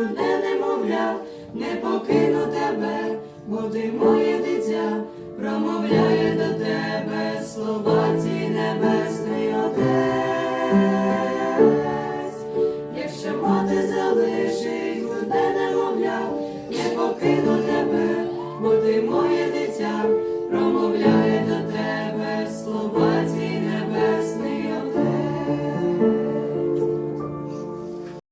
одне немовля, не покину тебе, бо ти моє дитя, промовляє до тебе.